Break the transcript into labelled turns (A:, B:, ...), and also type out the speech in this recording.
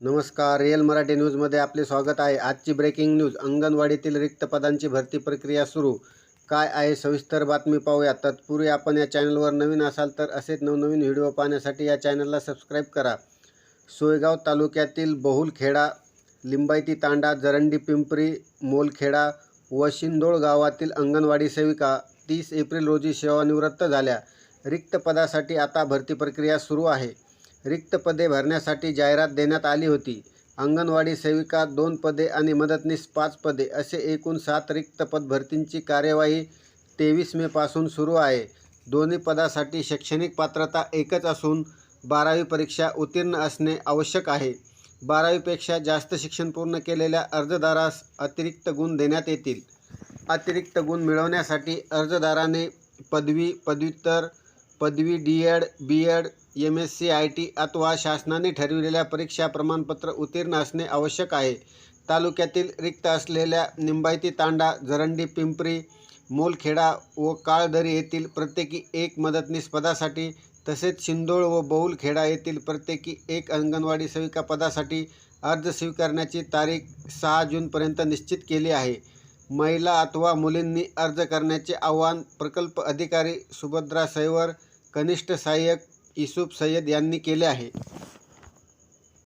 A: नमस्कार रिअल मराठी न्यूजमध्ये आपले स्वागत आहे. आजची ब्रेकिंग न्यूज अंगणवाडीतील रिक्त पदांची भरती प्रक्रिया सुरू. काय आहे सविस्तर बातमी पाहूया. तत्पूर्वी आपण या चॅनलवर नवीन असाल तर असेच नवनवीन व्हिडिओ पाहण्यासाठी या चॅनलला सबस्क्राईब करा. सोयगाव तालुक्यातील बहुलखेडा लिंबायती तांडा जरंडी पिंपरी मोलखेडा व शिंदोळ गावातील अंगणवाडी सेविका तीस एप्रिल रोजी सेवानिवृत्त झाल्या. रिक्त पदासाठी आता भरती प्रक्रिया सुरू आहे. रिक्त पदे भरण्यासाठी जाहिरात देण्यात आली होती. अंगणवाडी सेविका दोन पदे आणि मदतनीस पाच पदे असे एकूण सात रिक्त पद भरतींची कार्यवाही तेवीस मेपासून सुरू आहे. दोन्ही पदासाठी शैक्षणिक पात्रता एकच असून बारावी परीक्षा उत्तीर्ण असणे आवश्यक आहे. बारावीपेक्षा जास्त शिक्षण पूर्ण केलेल्या अर्जदारास अतिरिक्त गुण देण्यात येतील. अतिरिक्त गुण मिळवण्यासाठी अर्जदाराने पदवी पदव्युत्तर पदवी D Ed B Ed M S C I T अथवा शासनाने ठरविलेल्या परीक्षा प्रमाणपत्र उत्तीर्ण असणे आवश्यक आहे. तालुक्यातील रिक्त असलेल्या निंबायती तांडा जरंडी पिंपरी मोलखेडा व काळदरी येथील प्रत्येकी एक मदतनीस पदासाठी तसेच शिंदोळ व बौलखेडा येथील प्रत्येकी एक अंगणवाडी सेविका पदासाठी अर्ज स्वीकारण्याची तारीख सहा जूनपर्यंत निश्चित केली आहे. महिला अथवा मुलींनी अर्ज करण्याचे आवाहन प्रकल्प अधिकारी सुभद्रा सैवर कनिष्ठ सहाय्यक युसुफ सय्यद यांनी केले आहे.